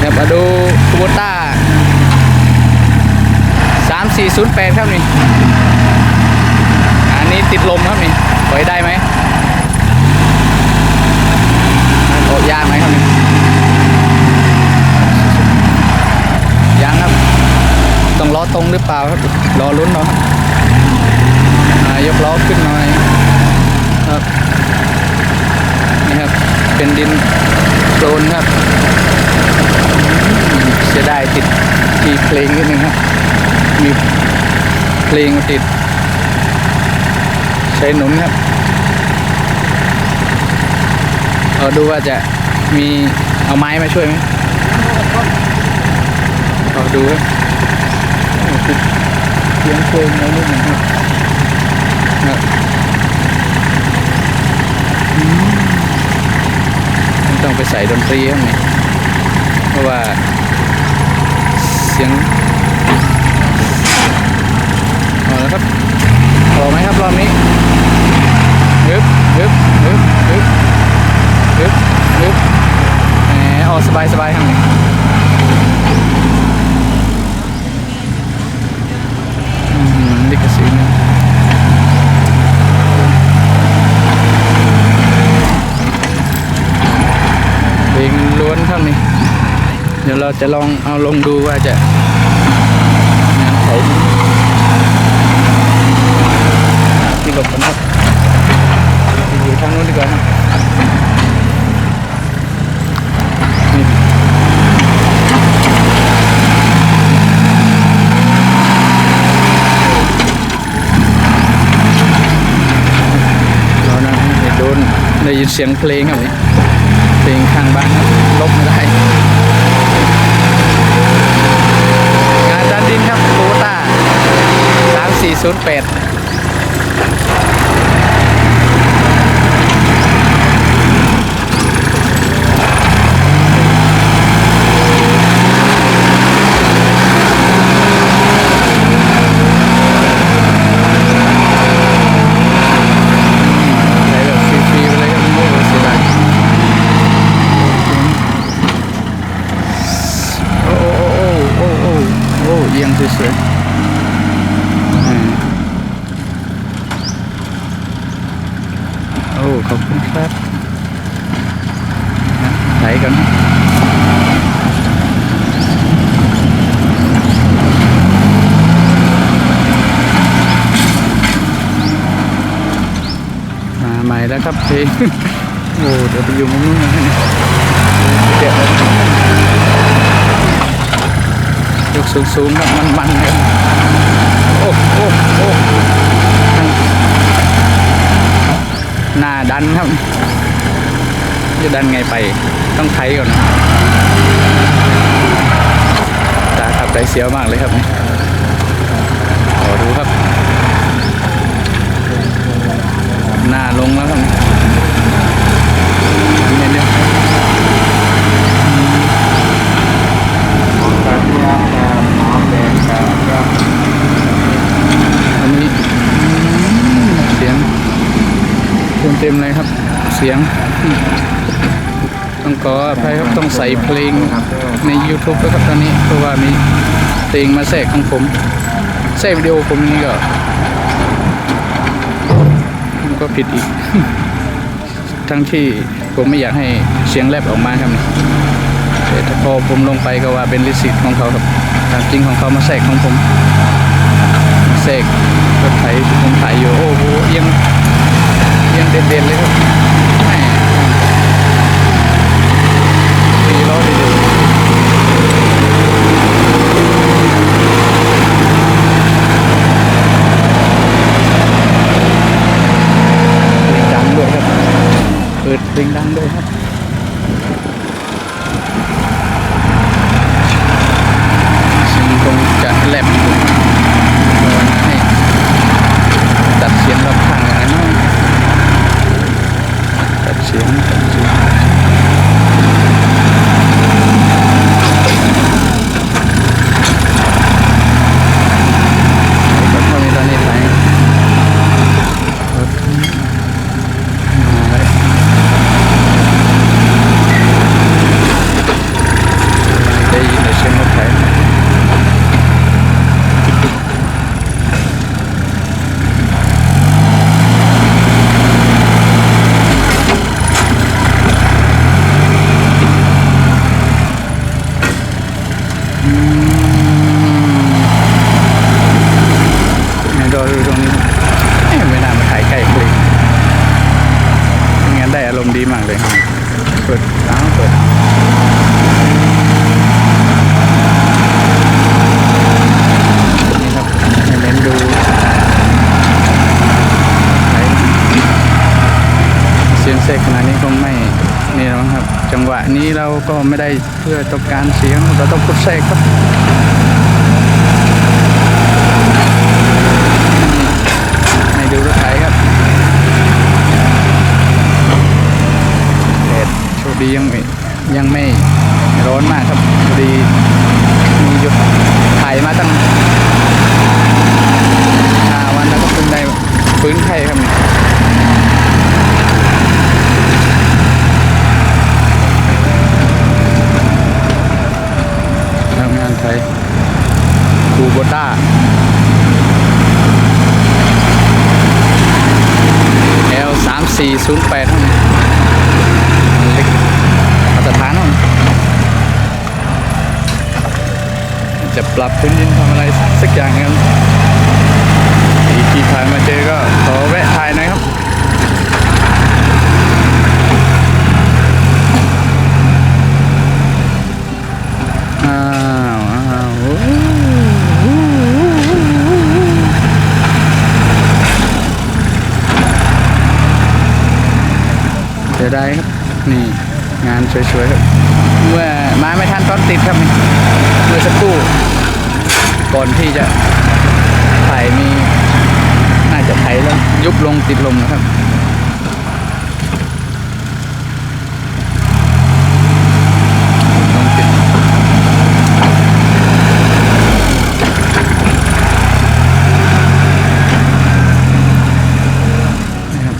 เดี๋ยวมาดูคูโบต้าสามสี่ศูนย์แปดครับนี่ อันนี้ติดลมครับนี่ปล่อยได้ไหมโอยากไหมครับนี่ยังครับต้องล้อตรงหรือเปล่าครับรอลุ้นเนาะยกล้อขึ้นหน่อยครับ เป็นดินโคลนครับอืมเสียดายติดมีเพลงนิดนึงครับมีเพลงติด ใช้หนุนครับเราดูว่าจะมีเอาไม้มาช่วยไหมเราดูครับเสียงเพลงอะไรนิดหนึ่งครับครับอืม ต้องไปใส่ดนตรีข้างในเพราะว่าเสียงเอาแล้วครับพอไหมครับรอบนี้ฮึบฮึบฮึบฮึบฮึบฮึบแหมเอาสบายสบายข้างในอื้อหือลิขสิทธิ์นะเพลงล้วนครับนี่ เราจะลองเอาลงดูว่าจะงานไขที่หลบกันครับอยู่ทางนู้นดีกว่านะนี่เรานะเห็นโดนได้ยินเสียงเพลงครับนี่เพลงข้างบ้านครับลบไม่ได้ งานดันดินครับโคต้าสามสี่ ศูนย์แปดใช้แบบฟรีๆไปเลยครับโอ้โหเสียดายโอ้โอ้โอ้โอ้โอ้โอ้เอียงสวยๆอ่าโอ้ขอบคุณครับนะ ไหลกันนะมาใหม่แล้วครับเพลงโอ้เดี๋ยวไปอยู่มุมนู้นนะเดี๋ยวเลยยกสูงๆครับมันๆครับโอ้โอ้โอ้ทั้งหน้าดันครับ จะดันไงไปต้องไถก่อนนะตาขับใจเสียวมากเลยครับนี่ขอดูครับ หน้าลงแล้วครับนี่เนี่ยนี่เสียงเต็มเต็มๆเลยครับ เสียง ต้องขออภัยครับต้องใส่เพลงใน YouTube ด้วครับตอนนี้เพราะว่ามีเพลงมาแทรกของผมแทรกวิดีโอผมนี่ก็มันก็ผิดอีก ทั้งที่ผมไม่อยากให้เสียงแลบออกมาครับนี่แต่พอผมลงไปก็ว่าเป็นลิสิตของเขาครับตามจริงของเขามาแทรกของผมเสกรถไถที่ผมถ่ายอยู่โอ้โหยังเอียังเด่นๆเลยครับแหม่ดีล้อดีๆเพลงดังด้วยครับ เปิดเพลงดังด้วยครับ เสียงคงจะแหลมอยู่ให้ตัดเสียงรอบข้างอย่างนั้นหน่อยตัดเสียงตัดเสียงรถเท่านี้ตอนนี้ไปรถมาแล้ว ล มากเลยครับเปิดอ้าวเปิดนี่ครับให้เน้นดูไหนเสียงเสกขนาดนี้คงไม่นี่หรอกครับ จังหวะนี้เราก็ไม่ได้เพื่อต้องการเสียงเราต้องพุดเสกครับ ให้ดูรถไถครับแด ดียังไม่ยังไม่ร้อนมากครับพอดีมีหยุดถ่ายมาตั้งห้าวันแล้วก็เพิ่งได้ฟื้นไข้ครับเนี่ยทำงานไทยคูโบต้า L สามสี่ศูนย์แปด มาตรฐานห้องจะปรับพื้นดินทำอะไรสักอย่างครับอีกทีผ่านมาเจอก็ขอแวะถ่ายหน่อยครับอ้าวอ้าวโอ้โหเสียดายครับ นี่ งานสวยๆครับเมื่อมาไม่ทันตอนติดครับเมื่อสักครู่ก่อนที่จะถ่ายมีน่าจะไถแล้วยุบลงติดลมนะครับลงนะครับ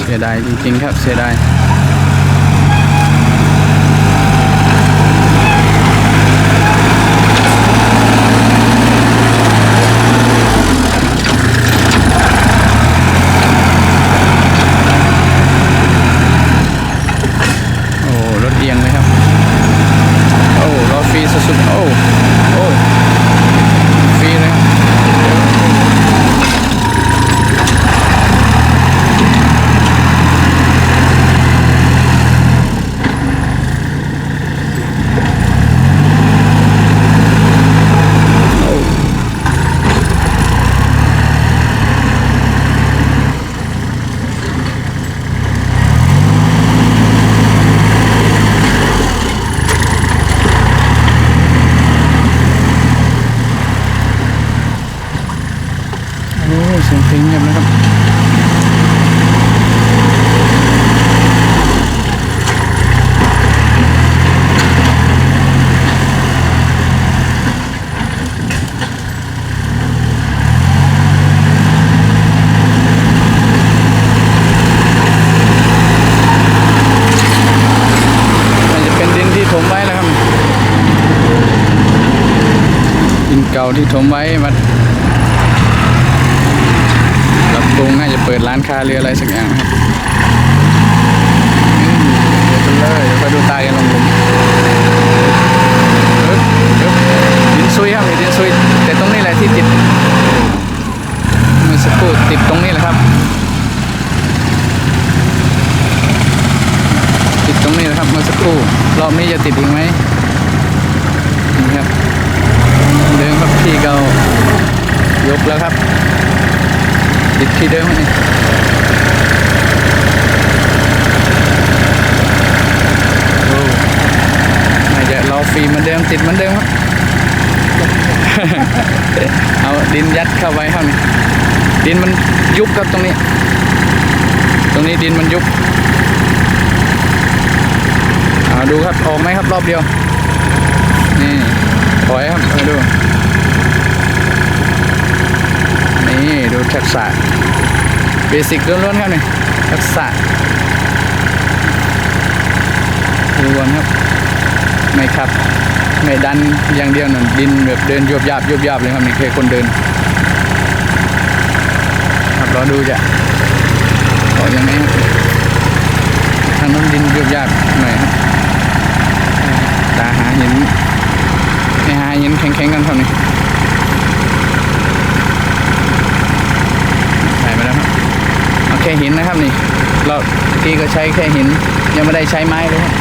เสียดายจริงๆครับเสียดาย โอ้ รถเอียงเลยครับ โอ้รถฟรีสุดๆ โอ้ โอ้ ฟรีเลยครับโอ้ โอ้เสียงเพลงเงียบแล้วครับ มันจะเป็นดินที่ถมไว้แล้วครับ ดินเก่าที่ถมไว้มาปรับปรุงน่าจะเปิดร้านค้าหรืออะไรสักอย่างครับอืมเดี๋ยวกันเลยเดี๋ยวไปดูตายกันลงหลุมปึ๊บปึ๊บดินซุยครับมีดินซุยแต่ตรงนี้แหละที่ติดเมื่อสักครู่ติดตรงนี้แหละครับ ติดตรงนี้แหละครับเมื่อสักครู่รอบนี้จะติดอีกไหมนี่ครับ เดิมครับพี่เกายกแล้วครับติดที่เดิมนี่โอ้น่าจะรอฟรีเหมือนเดิมติดเหมือนเดิมครับ เอาดินยัดเข้าไปครับนี่ดินมันยุบครับตรงนี้ ตรงนี้ดินมันยุบเอาดูครับออกไหมครับรอบเดียว นี่ถอยครับมาดู นี่ดูทักษะเบสิกล้วนๆครับนี่ทักษะล้วนครับไม่ขับ ไม่ดันอย่างเดียวนั่นดินแบบเดินยบยาบยบยาบเลยครับนี่แค่คนเดินครับรอดูจะออยังไงครับทางนู้นดินยบยาบหน่อยครับตาหาหินให้หาหินแข็งๆกันครับนี่ ถ่ายมา แค่หินนะครับนี่ เราเมื่อกี้ก็ใช้แค่หิน ยังไม่ได้ใช้ไม้เลยครับ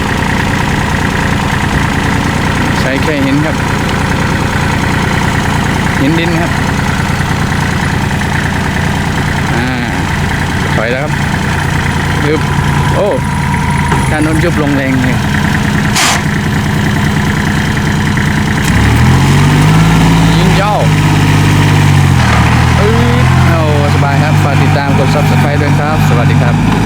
ใช้แค่หินครับ หินดินครับอ่าถอยแล้วครับยุบโอ้ด้านโน้นยุบลงแรงเลยยิงย่ออืดโอ้สบายครับ ฝากติดตามกด subscribe ด้วยครับ ส วัสดีครับ